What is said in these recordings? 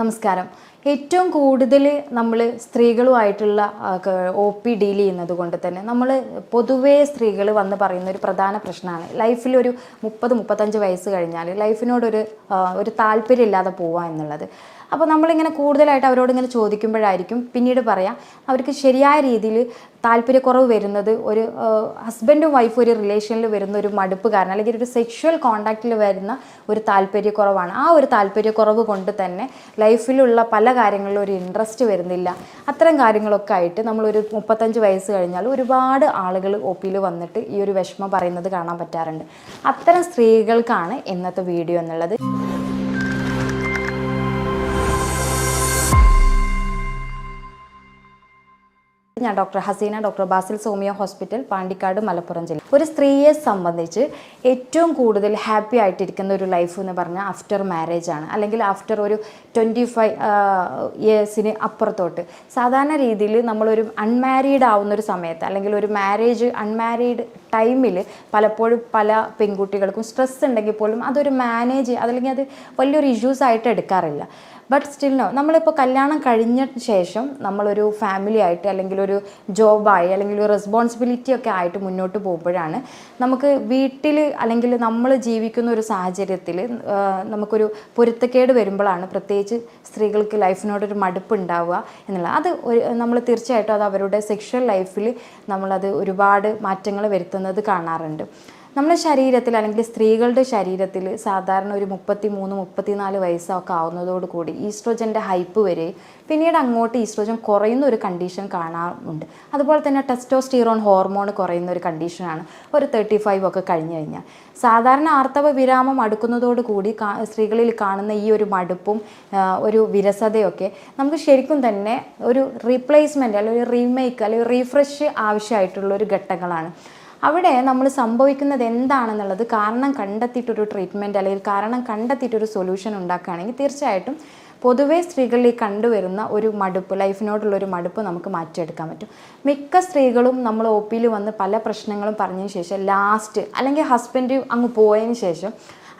നമസ്കാരം. ഏറ്റവും കൂടുതൽ നമ്മൾ സ്ത്രീകളുമായിട്ടുള്ള ഒ പി ഡീൽ ചെയ്യുന്നത് കൊണ്ട് തന്നെ നമ്മൾ പൊതുവേ സ്ത്രീകൾ വന്ന് പറയുന്ന ഒരു പ്രധാന പ്രശ്നമാണ്. ലൈഫിലൊരു മുപ്പത് മുപ്പത്തഞ്ച് വയസ്സ് കഴിഞ്ഞാൽ ലൈഫിനോടൊരു ഒരു താല്പര്യം ഇല്ലാതെ പോവുക എന്നുള്ളത്. അപ്പോൾ നമ്മളിങ്ങനെ കൂടുതലായിട്ട് അവരോട് ഇങ്ങനെ ചോദിക്കുമ്പോഴായിരിക്കും പിന്നീട് പറയാം. അവർക്ക് ശരിയായ രീതിയിൽ താല്പര്യക്കുറവ് വരുന്നത് ഒരു ഹസ്ബൻഡും വൈഫും ഒരു റിലേഷനിൽ വരുന്ന ഒരു മടുപ്പ് കാരണം അല്ലെങ്കിൽ ഒരു സെക്ഷുവൽ കോണ്ടാക്റ്റിൽ വരുന്ന ഒരു താല്പര്യക്കുറവാണ്. ആ ഒരു താല്പര്യക്കുറവ് കൊണ്ട് തന്നെ ലൈഫിലുള്ള പല കാര്യങ്ങളിലും ഒരു ഇൻട്രസ്റ്റ് വരുന്നില്ല. അത്തരം കാര്യങ്ങളൊക്കെ ആയിട്ട് നമ്മളൊരു മുപ്പത്തഞ്ച് വയസ്സ് കഴിഞ്ഞാൽ ഒരുപാട് ആളുകൾ ഒ പിയിൽ വന്നിട്ട് ഈ ഒരു വിഷമം പറയുന്നത് കാണാൻ പറ്റാറുണ്ട്. അത്തരം സ്ത്രീകൾക്കാണ് ഇന്നത്തെ വീഡിയോ എന്നുള്ളത്. Doctor Haseena doctor Basil Somiya hospital Pandikkad Malappuram ജില്ല. ഒരു സ്ത്രീയെ സംബന്ധിച്ച് ഏറ്റവും കൂടുതൽ ഹാപ്പി ആയിട്ടിരിക്കുന്ന ഒരു ലൈഫ് എന്ന് പറഞ്ഞാൽ ആഫ്റ്റർ മാരേജ് ആണ്. അല്ലെങ്കിൽ ആഫ്റ്റർ ഒരു ട്വന്റി ഫൈവ് ഇയേഴ്സിന് അപ്പുറത്തോട്ട്. സാധാരണ രീതിയിൽ നമ്മളൊരു അൺമാരീഡ് ആവുന്ന ഒരു സമയത്ത് അല്ലെങ്കിൽ ഒരു മാരേജ് അൺമാരീഡ് ടൈമിൽ പലപ്പോഴും പല പെൺകുട്ടികൾക്കും സ്ട്രെസ് ഉണ്ടെങ്കിൽ പോലും അതൊരു മാനേജ് അതല്ലെങ്കിൽ അത് വലിയൊരു ഇഷ്യൂസ് ആയിട്ട് എടുക്കാറില്ല. ബട്ട് സ്റ്റിൽ നോ നമ്മളിപ്പോൾ കല്യാണം കഴിഞ്ഞ ശേഷം നമ്മളൊരു ഫാമിലി ആയിട്ട് അല്ലെങ്കിൽ ഒരു ജോബായി അല്ലെങ്കിൽ ഒരു റെസ്പോൺസിബിലിറ്റി ഒക്കെ ആയിട്ട് മുന്നോട്ട് പോകുമ്പോഴാണ് നമുക്ക് വീട്ടിൽ അല്ലെങ്കിൽ നമ്മൾ ജീവിക്കുന്ന ഒരു സാഹചര്യത്തിൽ നമുക്കൊരു പൊരുത്തക്കേട് വരുമ്പോഴാണ് പ്രത്യേകിച്ച് സ്ത്രീകൾക്ക് ലൈഫിനോടൊരു മടുപ്പ് ഉണ്ടാവുക എന്നുള്ളത്. അത് നമ്മൾ തീർച്ചയായിട്ടും അത് അവരുടെ സെക്ഷൽ ലൈഫിൽ നമ്മളത് ഒരുപാട് മാറ്റങ്ങൾ വരുത്തുന്നത് കാണാറുണ്ട്. നമ്മുടെ ശരീരത്തിൽ അല്ലെങ്കിൽ സ്ത്രീകളുടെ ശരീരത്തിൽ സാധാരണ ഒരു മുപ്പത്തി മൂന്ന് മുപ്പത്തിനാല് വയസ്സൊക്കെ ആവുന്നതോടുകൂടി ഈസ്ട്രോജന്റെ ഹൈപ്പ് വരെ പിന്നീട് അങ്ങോട്ട് ഈസ്ട്രോജൻ കുറയുന്ന ഒരു കണ്ടീഷൻ കാണാറുണ്ട്. അതുപോലെ തന്നെ ടെസ്റ്റോസ്റ്റീറോൺ ഹോർമോൺ കുറയുന്ന ഒരു കണ്ടീഷനാണ്. ഒരു തേർട്ടി ഫൈവ് ഒക്കെ കഴിഞ്ഞു കഴിഞ്ഞാൽ. സാധാരണ ആർത്തവ വിരാമം അടുക്കുന്നതോട് കൂടി കാ സ്ത്രീകളിൽ കാണുന്ന ഈ ഒരു മടുപ്പും ഒരു വിരസതയൊക്കെ നമുക്ക് ശരിക്കും തന്നെ ഒരു റീപ്ലേസ്മെന്റ് അല്ലെങ്കിൽ ഒരു റീമേക്ക് അല്ലെങ്കിൽ റീഫ്രഷ് ആവശ്യമായിട്ടുള്ള ഒരു ഘട്ടങ്ങളാണ്. അവിടെ നമ്മൾ സംഭവിക്കുന്നത് എന്താണെന്നുള്ളത് കാരണം കണ്ടെത്തിയിട്ടൊരു ട്രീറ്റ്മെന്റ് അല്ലെങ്കിൽ കാരണം കണ്ടെത്തിയിട്ടൊരു സൊല്യൂഷൻ ഉണ്ടാക്കുകയാണെങ്കിൽ തീർച്ചയായിട്ടും പൊതുവേ സ്ത്രീകളിൽ കണ്ടുവരുന്ന ഒരു മടുപ്പ് ലൈഫിനോടുള്ള ഒരു മടുപ്പ് നമുക്ക് മാറ്റിയെടുക്കാൻ പറ്റും. മിക്ക സ്ത്രീകളും നമ്മൾ ഒ പിയിൽ വന്ന് പല പ്രശ്നങ്ങളും പറഞ്ഞതിന് ശേഷം ലാസ്റ്റ് അല്ലെങ്കിൽ ഹസ്ബൻഡ് അങ്ങ് പോയതിന് ശേഷം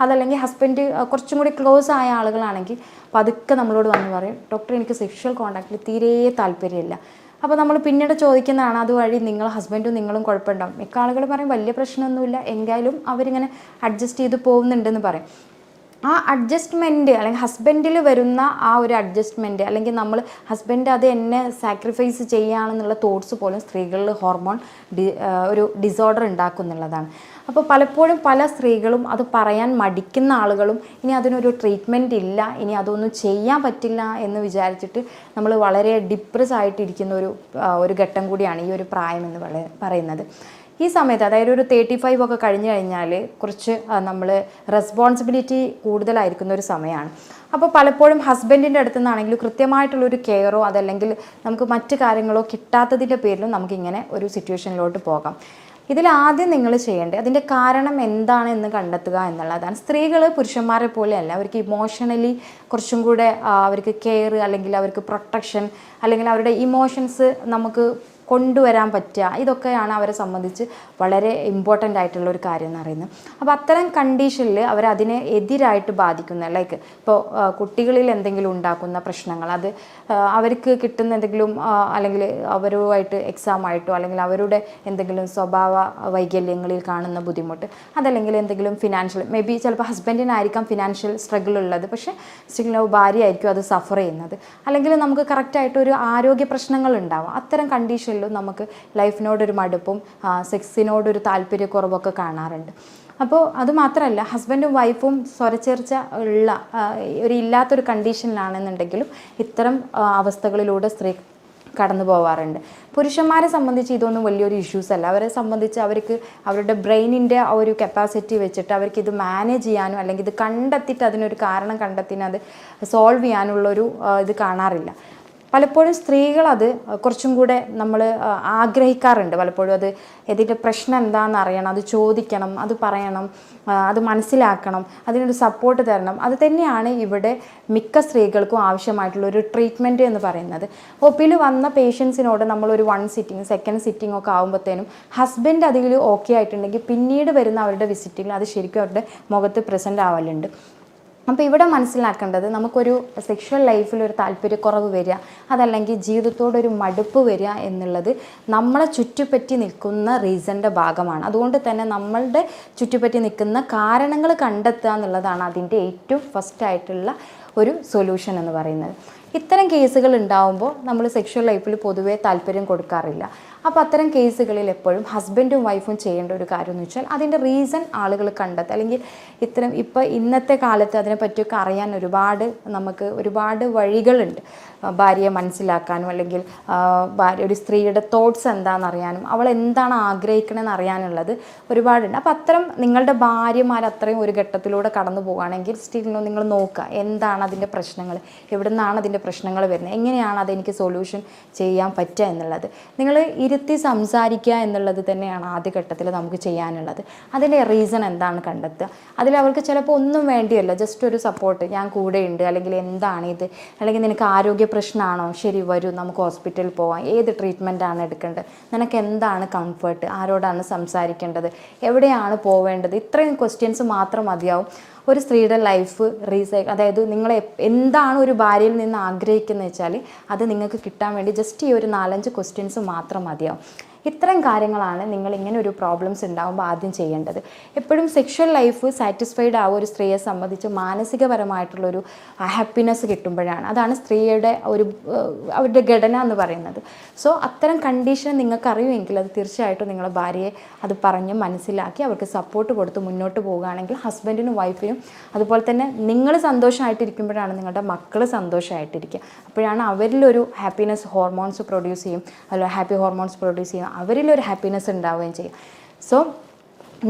അതല്ലെങ്കിൽ ഹസ്ബൻഡ് കുറച്ചും കൂടി ക്ലോസ് ആയ ആളുകളാണെങ്കിൽ പതുക്കെ നമ്മളോട് വന്ന് പറയും ഡോക്ടർ എനിക്ക് സെക്ഷൽ കോണ്ടാക്റ്റിൽ തീരെ താല്പര്യമില്ല. അപ്പോൾ നമ്മൾ പിന്നീട് ചോദിക്കുന്നതാണ് അതുവഴി നിങ്ങൾ ഹസ്ബൻഡും നിങ്ങളും കുഴപ്പമുണ്ടാവും. മിക്ക ആളുകൾ പറയും വലിയ പ്രശ്നമൊന്നുമില്ല. എങ്കിലും അവരിങ്ങനെ അഡ്ജസ്റ്റ് ചെയ്ത് പോകുന്നുണ്ടെന്ന് പറയും. ആ അഡ്ജസ്റ്റ്മെന്റ് അല്ലെങ്കിൽ ഹസ്ബൻഡിൽ വരുന്ന ആ ഒരു അഡ്ജസ്റ്റ്മെന്റ് അല്ലെങ്കിൽ നമ്മൾ ഹസ്ബൻഡ് അത് എന്നെ സാക്രിഫൈസ് ചെയ്യുകയാണെന്നുള്ള തോട്ട്സ് പോലും സ്ത്രീകളിൽ ഹോർമോൺ ഒരു ഡിസോർഡർ ഉണ്ടാക്കുന്നുള്ളതാണ്. അപ്പോൾ പലപ്പോഴും പല സ്ത്രീകളും അത് പറയാൻ മടിക്കുന്ന ആളുകളും ഇനി അതിനൊരു ട്രീറ്റ്മെന്റ് ഇല്ല ഇനി അതൊന്നും ചെയ്യാൻ പറ്റില്ല എന്ന് വിചാരിച്ചിട്ട് നമ്മൾ വളരെ ഡിപ്രസ് ആയിട്ടിരിക്കുന്ന ഒരു ഒരു ഘട്ടം കൂടിയാണ് ഈ ഒരു പ്രായം എന്ന് പറയുന്നത്. ഈ സമയത്ത് അതായത് ഒരു തേർട്ടി ഫൈവ് ഒക്കെ കഴിഞ്ഞു കഴിഞ്ഞാൽ കുറച്ച് നമ്മൾ റെസ്പോൺസിബിലിറ്റി കൂടുതലായിരിക്കുന്ന ഒരു സമയമാണ് അപ്പോൾ പലപ്പോഴും ഹസ്ബൻഡിന്റെ അടുത്തു നിന്നാണെങ്കിലും കൃത്യമായിട്ടുള്ളൊരു കെയറോ അതല്ലെങ്കിൽ നമുക്ക് മറ്റു കാര്യങ്ങളോ കിട്ടാത്തതിന്റെ പേരിലും നമുക്കിങ്ങനെ ഒരു സിറ്റുവേഷനിലോട്ട് പോകാം. ഇതിൽ ആദ്യം നിങ്ങൾ ചെയ്യേണ്ടത് അതിന്റെ കാരണം എന്താണ് എന്ന് കണ്ടെത്തുക എന്നുള്ളതാണ്. സ്ത്രീകൾ പുരുഷന്മാരെ പോലെയല്ല അവർക്ക് ഇമോഷണലി കുറച്ചും കൂടെ അവർക്ക് കെയർ അല്ലെങ്കിൽ അവർക്ക് പ്രൊട്ടക്ഷൻ അല്ലെങ്കിൽ അവരുടെ ഇമോഷൻസ് നമുക്ക് കൊണ്ടുവരാൻ പറ്റുക. ഇതൊക്കെയാണ് അവരെ സംബന്ധിച്ച് വളരെ ഇമ്പോർട്ടന്റ് ആയിട്ടുള്ള ഒരു കാര്യം എന്ന് പറയുന്നത്. അപ്പോൾ അത്തരം കണ്ടീഷനിൽ അതിനെ എതിരായിട്ട് ബാധിക്കുന്ന ലൈക്ക് ഇപ്പോൾ കുട്ടികളിൽ എന്തെങ്കിലും ഉണ്ടാക്കുന്ന പ്രശ്നങ്ങൾ അത് അവർക്ക് കിട്ടുന്ന എന്തെങ്കിലും അല്ലെങ്കിൽ അവരുമായിട്ട് എക്സാം ആയിട്ടോ അല്ലെങ്കിൽ അവരുടെ എന്തെങ്കിലും സ്വഭാവ വൈകല്യങ്ങളിൽ കാണുന്ന ബുദ്ധിമുട്ട് അതല്ലെങ്കിൽ എന്തെങ്കിലും ഫിനാൻഷ്യൽ മേ ബി ചിലപ്പോൾ ഹസ്ബൻഡിനായിരിക്കാം ഫിനാൻഷ്യൽ സ്ട്രഗിൾ ഉള്ളത് പക്ഷേ സ്റ്റിൽ ഭാര്യ ആയിരിക്കും അത് സഫർ ചെയ്യുന്നത്. അല്ലെങ്കിൽ നമുക്ക് കറക്റ്റായിട്ട് ഒരു ആരോഗ്യ പ്രശ്നങ്ങൾ ഉണ്ടാവാം. അത്തരം കണ്ടീഷനിലും നമുക്ക് ലൈഫിനോടൊരു മടുപ്പും സെക്സിനോടൊരു താല്പര്യക്കുറവൊക്കെ കാണാറുണ്ട്. അപ്പോൾ അതുമാത്രമല്ല ഹസ്ബൻഡും വൈഫും സ്വരച്ചേർച്ച ഉള്ള ഒരു ഇല്ലാത്തൊരു കണ്ടീഷനിലാണെന്നുണ്ടെങ്കിലും ഇത്തരം അവസ്ഥകളിലൂടെ സ്ത്രീ കടന്നു പോവാറുണ്ട്. പുരുഷന്മാരെ സംബന്ധിച്ച് ഇതൊന്നും വലിയൊരു ഇഷ്യൂസ് അല്ല അവരെ സംബന്ധിച്ച് അവർക്ക് അവരുടെ ബ്രെയിനിന്റെ ആ ഒരു കപ്പാസിറ്റി വെച്ചിട്ട് അവർക്ക് ഇത് മാനേജ് ചെയ്യാനും അല്ലെങ്കിൽ ഇത് കണ്ടെത്തിയിട്ട് അതിനൊരു കാരണം കണ്ടെത്തിന് അത് സോൾവ് ചെയ്യാനുള്ളൊരു ഇത് കാണാറില്ല. പലപ്പോഴും സ്ത്രീകൾ അത് കുറച്ചും കൂടെ നമ്മൾ ആഗ്രഹിക്കാറുണ്ട്. പലപ്പോഴും അത് ഇതിന്റെ പ്രശ്നം എന്താണെന്ന് അറിയണം അത് ചോദിക്കണം അത് പറയണം അത് മനസ്സിലാക്കണം അതിനൊരു സപ്പോർട്ട് തരണം. അത് തന്നെയാണ് ഇവിടെ മിക്ക സ്ത്രീകൾക്കും ആവശ്യമായിട്ടുള്ള ഒരു ട്രീറ്റ്മെന്റ് എന്ന് പറയുന്നത്. ഒ പിയിൽ വന്ന പേഷ്യൻസിനോട് നമ്മളൊരു വൺ സിറ്റിംഗ് സെക്കൻഡ് സിറ്റിംഗ് ഒക്കെ ആകുമ്പോഴത്തേനും ഹസ്ബൻഡ് അതിൽ ഓക്കെ ആയിട്ടുണ്ടെങ്കിൽ പിന്നീട് വരുന്ന അവരുടെ വിസിറ്റിൽ അത് ശരിക്കും അവരുടെ മുഖത്ത് പ്രസന്റ് ആവലുണ്ട്. അപ്പോൾ ഇവിടെ മനസ്സിലാക്കേണ്ടത് നമുക്കൊരു സെക്ഷൽ ലൈഫിൽ ഒരു താല്പര്യക്കുറവ് വരിക അതല്ലെങ്കിൽ ജീവിതത്തോടൊരു മടുപ്പ് വരിക എന്നുള്ളത് നമ്മളെ ചുറ്റുപറ്റി നിൽക്കുന്ന റീസണിന്റെ ഭാഗമാണ്. അതുകൊണ്ട് തന്നെ നമ്മളുടെ ചുറ്റുപറ്റി നിൽക്കുന്ന കാരണങ്ങൾ കണ്ടെത്തുക എന്നുള്ളതാണ് അതിന്റെ ഏറ്റവും ഫസ്റ്റ് ആയിട്ടുള്ള ഒരു സൊല്യൂഷൻ എന്ന് പറയുന്നത്. ഇത്തരം കേസുകൾ ഉണ്ടാവുമ്പോൾ നമ്മൾ സെക്ഷൽ ലൈഫിൽ പൊതുവേ താല്പര്യം കൊടുക്കാറില്ല. അപ്പോൾ അത്തരം കേസുകളിൽ എപ്പോഴും ഹസ്ബൻഡും വൈഫും ചെയ്യേണ്ട ഒരു കാര്യം എന്ന് വെച്ചാൽ അതിന്റെ റീസൺ ആളുകൾ കണ്ടെത്തുക. അല്ലെങ്കിൽ ഇത്തരം ഇപ്പോൾ ഇന്നത്തെ കാലത്ത് അതിനെപ്പറ്റിയൊക്കെ അറിയാൻ ഒരുപാട് നമുക്ക് ഒരുപാട് വഴികളുണ്ട്. ഭാര്യയെ മനസ്സിലാക്കാനും അല്ലെങ്കിൽ ഭാര്യ ഒരു സ്ത്രീയുടെ തോട്ട്സ് എന്താണെന്ന് അറിയാനും അവൾ എന്താണ് ആഗ്രഹിക്കണമെന്ന് അറിയാനുള്ളത് ഒരുപാടുണ്ട്. അപ്പോൾ അത്തരം നിങ്ങളുടെ ഭാര്യമാർ അത്രയും ഒരു ഘട്ടത്തിലൂടെ കടന്നു പോകുകയാണെങ്കിൽ സ്റ്റിൽ നിങ്ങൾ നോക്കുക. എന്താണ് അതിന്റെ പ്രശ്നങ്ങൾ? എവിടെ നിന്നാണ് അതിന്റെ പ്രശ്നങ്ങൾ വരുന്നത്? എങ്ങനെയാണ് അതെനിക്ക് സൊല്യൂഷൻ ചെയ്യാൻ പറ്റുക എന്നുള്ളത്? നിങ്ങൾ ഇരുത്തി സംസാരിക്കുക എന്നുള്ളത് തന്നെയാണ് ആദ്യഘട്ടത്തിൽ നമുക്ക് ചെയ്യാനുള്ളത്. അതിന്റെ റീസൺ എന്താണ് കണ്ടെത്തുക? അതിൽ അവർക്ക് ചിലപ്പോൾ ഒന്നും വേണ്ടിയല്ല ജസ്റ്റ് ഒരു സപ്പോർട്ട് ഞാൻ കൂടെയുണ്ട് അല്ലെങ്കിൽ എന്താണ് ഇത്? അല്ലെങ്കിൽ നിനക്ക് ആരോഗ്യ പ്രശ്നമാണോ? ശരി വരൂ നമുക്ക് ഹോസ്പിറ്റലിൽ പോവാം. ഏത് ട്രീറ്റ്മെന്റ് ആണ് എടുക്കേണ്ടത്? നിനക്ക് എന്താണ് കംഫർട്ട് ആരോടാണ് സംസാരിക്കേണ്ടത്? എവിടെയാണ് പോവേണ്ടത്? ഇത്രയും ക്വസ്റ്റ്യൻസ് മാത്രം മതിയാവും. ഒരു സ്ത്രീയുടെ ലൈഫ് റീസൈ അതായത് നിങ്ങൾ എന്താണ് ഒരു ഭാര്യയിൽ നിന്ന് ആഗ്രഹിക്കുന്നത് വെച്ചാൽ അത് നിങ്ങൾക്ക് കിട്ടാൻ വേണ്ടി ജസ്റ്റ് ഈ ഒരു നാലഞ്ച് ക്വസ്റ്റ്യൻസ് മാത്രം മതിയാവും. ഇത്തരം കാര്യങ്ങളാണ് നിങ്ങൾ ഇങ്ങനെ ഒരു പ്രോബ്ലംസ് ഉണ്ടാകുമ്പോൾ ആദ്യം ചെയ്യേണ്ടത്. എപ്പോഴും സെക്ഷൽ ലൈഫ് സാറ്റിസ്ഫൈഡ് ആവുക ഒരു സ്ത്രീയെ സംബന്ധിച്ച് മാനസികപരമായിട്ടുള്ളൊരു ഹാപ്പിനെസ് കിട്ടുമ്പോഴാണ്. അതാണ് സ്ത്രീയുടെ ഒരു അവരുടെ ഘടന എന്ന് പറയുന്നത്. സോ അത്തരം കണ്ടീഷൻ നിങ്ങൾക്ക് അറിയുമെങ്കിൽ അത് തീർച്ചയായിട്ടും നിങ്ങളുടെ ഭാര്യയെ അത് പറഞ്ഞ് മനസ്സിലാക്കി അവർക്ക് സപ്പോർട്ട് കൊടുത്ത് മുന്നോട്ട് പോവുകയാണെങ്കിൽ ഹസ്ബൻഡിനും വൈഫിനും അതുപോലെ തന്നെ നിങ്ങൾ സന്തോഷമായിട്ടിരിക്കുമ്പോഴാണ് നിങ്ങളുടെ മക്കൾ സന്തോഷമായിട്ടിരിക്കുക അപ്പോഴാണ് അവരിലൊരു ഹാപ്പിനെസ് ഹോർമോൺസ് പ്രൊഡ്യൂസ് ചെയ്യും. അല്ല ഹാപ്പി ഹോർമോൺസ് പ്രൊഡ്യൂസ് ചെയ്യും. അവരിലൊരു ഹാപ്പിനെസ് ഉണ്ടാവുകയും ചെയ്യും. സോ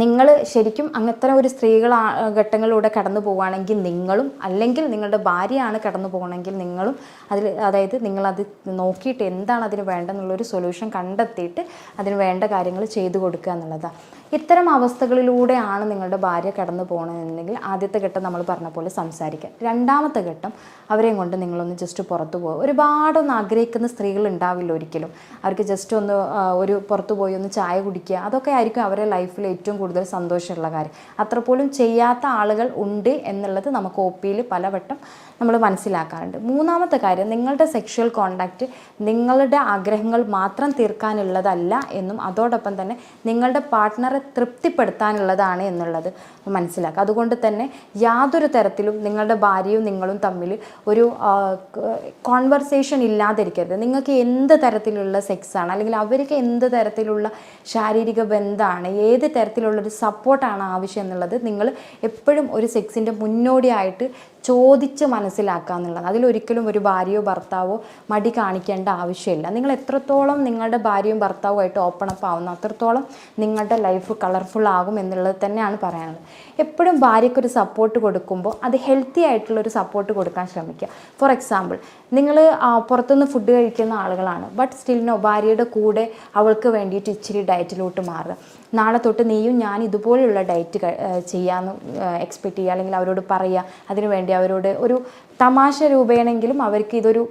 നിങ്ങൾ ശരിക്കും അങ്ങനത്തെ ഒരു സ്ത്രീകൾ ഘട്ടങ്ങളിലൂടെ കടന്നു പോവുകയാണെങ്കിൽ നിങ്ങളും അല്ലെങ്കിൽ നിങ്ങളുടെ ഭാര്യയാണ് കടന്നു പോകണമെങ്കിൽ നിങ്ങളും അതിൽ അതായത് നിങ്ങളത് നോക്കിയിട്ട് എന്താണ് അതിന് വേണ്ടെന്നുള്ളൊരു സൊല്യൂഷൻ കണ്ടെത്തിയിട്ട് അതിന് വേണ്ട കാര്യങ്ങൾ ചെയ്തു കൊടുക്കുക എന്നുള്ളതാണ് ഇത്തരം അവസ്ഥകളിലൂടെയാണ് നിങ്ങളുടെ ഭാര്യ കടന്നു പോകണമെന്നുണ്ടെങ്കിൽ ആദ്യത്തെ ഘട്ടം നമ്മൾ പറഞ്ഞ പോലെ സംസാരിക്കുക രണ്ടാമത്തെ ഘട്ടം അവരെയും കൊണ്ട് നിങ്ങളൊന്ന് ജസ്റ്റ് പുറത്തു പോകുക ഒരുപാടൊന്നും ആഗ്രഹിക്കുന്ന സ്ത്രീകൾ ഉണ്ടാവില്ല ഒരിക്കലും. അവർക്ക് ജസ്റ്റ് ഒന്ന് ഒരു പുറത്തു പോയി ഒന്ന് ചായ കുടിക്കുക. അതൊക്കെ ആയിരിക്കും അവരുടെ ലൈഫിൽ ഏറ്റവും കൂടുതൽ സന്തോഷമുള്ള കാര്യം. അത്ര പോലും ചെയ്യാത്ത ആളുകൾ ഉണ്ട് എന്നുള്ളത് നമുക്ക് ഒ പിയിൽ പലവട്ടം നമ്മൾ മനസ്സിലാക്കാറുണ്ട്. മൂന്നാമത്തെ കാര്യം നിങ്ങളുടെ സെക്ഷൽ കോണ്ടാക്റ്റ് നിങ്ങളുടെ ആഗ്രഹങ്ങൾ മാത്രം തീർക്കാനുള്ളതല്ല എന്നും അതോടൊപ്പം തന്നെ നിങ്ങളുടെ പാർട്ട്ണറെ തൃപ്തിപ്പെടുത്താനുള്ളതാണ് എന്നുള്ളത് മനസ്സിലാക്കുക. അതുകൊണ്ട് തന്നെ യാതൊരു തരത്തിലും നിങ്ങളുടെ ഭാര്യയും നിങ്ങളും തമ്മിൽ ഒരു കോൺവെർസേഷൻ ഇല്ലാതിരിക്കരുത്. നിങ്ങൾക്ക് എന്ത് തരത്തിലുള്ള സെക്സാണ് അല്ലെങ്കിൽ അവർക്ക് എന്ത് തരത്തിലുള്ള ശാരീരിക ബന്ധമാണ് ഏത് തരത്തിലുള്ളൊരു സപ്പോർട്ടാണ് ആവശ്യം എന്നുള്ളത് നിങ്ങൾ എപ്പോഴും ഒരു സെക്സിന്റെ മുന്നോടിയായിട്ട് ചോദിച്ച് മനസ്സിലാക്കുക എന്നുള്ളത് അതിലൊരിക്കലും ഒരു ഭാര്യയോ ഭർത്താവോ മടി കാണിക്കേണ്ട ആവശ്യമില്ല. നിങ്ങൾ എത്രത്തോളം നിങ്ങളുടെ ഭാര്യയും ഭർത്താവുമായിട്ട് ഓപ്പൺ അപ്പ് ആവുന്നു അത്രത്തോളം നിങ്ങളുടെ ലൈഫ് കളർഫുൾ ആകും എന്നുള്ളത് തന്നെയാണ് പറയാനുള്ളത്. എപ്പോഴും ഭാര്യയ്ക്കൊരു സപ്പോർട്ട് കൊടുക്കുമ്പോൾ അത് ഹെൽത്തി ആയിട്ടുള്ള ഒരു സപ്പോർട്ട് കൊടുക്കാൻ ശ്രമിക്കുക. ഫോർ എക്സാമ്പിൾ നിങ്ങൾ പുറത്തുനിന്ന് ഫുഡ് കഴിക്കുന്ന ആളുകളാണ്. ബട്ട് സ്റ്റിൽ നോ ഭാര്യയുടെ കൂടെ അവൾക്ക് വേണ്ടിയിട്ട് ഇച്ചിരി ഡയറ്റിലോട്ട് മാറുക. നാളെ തൊട്ട് നീയും ഞാൻ ഇതുപോലെയുള്ള ഡയറ്റ് ചെയ്യാമെന്ന് എക്സ്പെക്റ്റ് ചെയ്യുക. അല്ലെങ്കിൽ അവരോട് പറയുക. അതിനുവേണ്ടി അവരോട് ഒരു തമാശ രൂപേണെങ്കിലും അവർക്ക് ഇതൊരു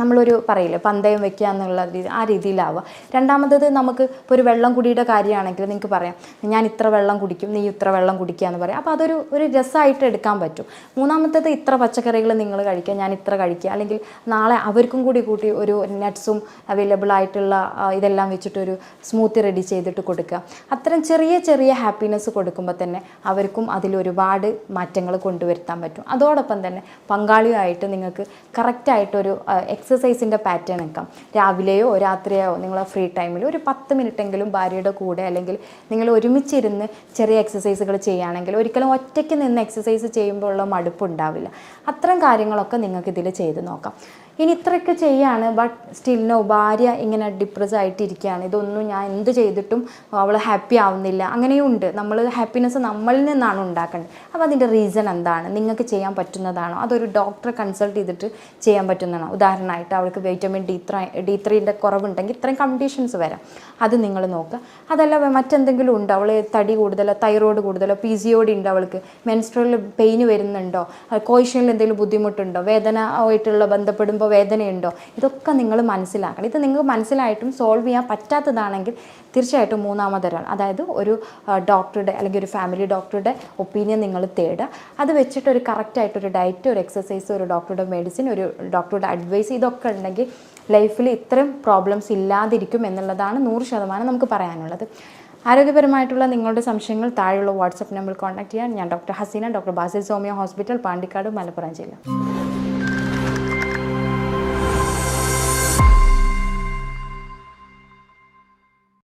നമ്മളൊരു പറയില്ലേ പന്തയം വെക്കുക എന്നുള്ള രീതി ആ രീതിയിലാവുക. രണ്ടാമത്തത് നമുക്ക് ഇപ്പോൾ ഒരു വെള്ളം കുടിയുടെ കാര്യമാണെങ്കിൽ നിങ്ങൾക്ക് പറയാം ഞാൻ ഇത്ര വെള്ളം കുടിക്കും നീ ഇത്ര വെള്ളം കുടിക്കുക എന്ന് പറയാം. അപ്പോൾ അതൊരു ഒരു രസമായിട്ട് എടുക്കാൻ പറ്റും. മൂന്നാമത്തത് ഇത്ര പച്ചക്കറികൾ നിങ്ങൾ കഴിക്കുക ഞാൻ ഇത്ര കഴിക്കുക അല്ലെങ്കിൽ നാളെ അവർക്കും കൂടി കൂട്ടി ഒരു നട്ട്സും അവൈലബിൾ ആയിട്ടുള്ള ഇതെല്ലാം വെച്ചിട്ടൊരു സ്മൂത്തി റെഡി ചെയ്തിട്ട് കൊടുക്കുക. അത്തരം ചെറിയ ചെറിയ ഹാപ്പിനെസ് കൊടുക്കുമ്പോൾ തന്നെ അവർക്കും അതിൽ ഒരുപാട് മാറ്റങ്ങൾ കൊണ്ടുവരുത്താൻ പറ്റും. അതോടൊപ്പം തന്നെ പങ്കാളിയായിട്ട് നിങ്ങൾക്ക് കറക്റ്റായിട്ടൊരു എക്സസൈസിന്റെ പാറ്റേൺ എടുക്കാം. രാവിലെയോ രാത്രിയോ നിങ്ങളെ ഫ്രീ ടൈമിൽ ഒരു പത്ത് മിനിറ്റെങ്കിലും ഭാര്യയുടെ കൂടെ അല്ലെങ്കിൽ നിങ്ങൾ ഒരുമിച്ചിരുന്ന് ചെറിയ എക്സസൈസുകൾ ചെയ്യുകയാണെങ്കിൽ ഒരിക്കലും ഒറ്റയ്ക്ക് നിന്ന് എക്സസൈസ് ചെയ്യുമ്പോൾ ഉള്ള മടുപ്പ് ഉണ്ടാവില്ല. അത്തരം കാര്യങ്ങളൊക്കെ നിങ്ങൾക്ക് ഇതിൽ ചെയ്ത് നോക്കാം. ഇനി ഇത്രയൊക്കെ ചെയ്യാണ് ബട്ട് സ്റ്റിൽ നോ ഭാര്യ ഇങ്ങനെ ഡിപ്രസ് ആയിട്ടിരിക്കുകയാണ്. ഇതൊന്നും ഞാൻ എന്ത് ചെയ്തിട്ടും അവൾ ഹാപ്പി ആവുന്നില്ല. അങ്ങനെയും ഉണ്ട്. നമ്മൾ ഹാപ്പിനെസ് നമ്മളിൽ നിന്നാണ് ഉണ്ടാക്കേണ്ടത് അപ്പോൾ അതിന്റെ റീസൺ എന്താണ്? നിങ്ങൾക്ക് ചെയ്യാൻ പറ്റുന്നതാണോ? അതൊരു ഡോക്ടറെ കൺസൾട്ട് ചെയ്തിട്ട് ചെയ്യാൻ പറ്റുന്നതാണോ? ഉദാഹരണമായിട്ട് അവൾക്ക് വൈറ്റമിൻ ഡി ത്ര ഡി ത്രീന്റെ കുറവുണ്ടെങ്കിൽ ഇത്രയും കണ്ടീഷൻസ് വരാം. അത് നിങ്ങൾ നോക്കുക. അതല്ല മറ്റെന്തെങ്കിലും ഉണ്ടോ? അവൾ തടി കൂടുതലോ തൈറോയ്ഡ് കൂടുതലോ പി സി ഉണ്ടോ അവൾക്ക്? മെൻസ്ട്രൽ പെയിൻ വരുന്നുണ്ടോ? കോയിഷനിൽ എന്തെങ്കിലും ബുദ്ധിമുട്ടുണ്ടോ? വേദന ആയിട്ടുള്ള ബന്ധപ്പെടുമ്പോൾ വരുമ്പോൾ വേദനയുണ്ടോ? ഇതൊക്കെ നിങ്ങൾ മനസ്സിലാക്കണം. ഇത് നിങ്ങൾക്ക് മനസ്സിലായിട്ടും സോൾവ് ചെയ്യാൻ പറ്റാത്തതാണെങ്കിൽ തീർച്ചയായിട്ടും മൂന്നാമതൊരാൾ അതായത് ഒരു ഡോക്ടറുടെ അല്ലെങ്കിൽ ഒരു ഫാമിലി ഡോക്ടറുടെ ഒപ്പീനിയൻ നിങ്ങൾ തേടുക. അത് വെച്ചിട്ട് ഒരു കറക്റ്റായിട്ടൊരു ഡയറ്റ് ഒരു എക്സസൈസ് ഒരു ഡോക്ടറുടെ മെഡിസിൻ ഒരു ഡോക്ടറുടെ അഡ്വൈസ് ഇതൊക്കെ ഉണ്ടെങ്കിൽ ലൈഫിൽ ഇത്രയും പ്രോബ്ലംസ് ഇല്ലാതിരിക്കും എന്നുള്ളതാണ് നൂറ് ശതമാനം നമുക്ക് പറയാനുള്ളത്. ആരോഗ്യപരമായിട്ടുള്ള നിങ്ങളുടെ സംശയങ്ങൾ താഴെയുള്ള വാട്സപ്പ് നമ്പറിൽ കോൺടാക്ട് ചെയ്യാൻ ഞാൻ doctor Haseena doctor Basil Somiya hospital Pandikkad Malappuram ജില്ല.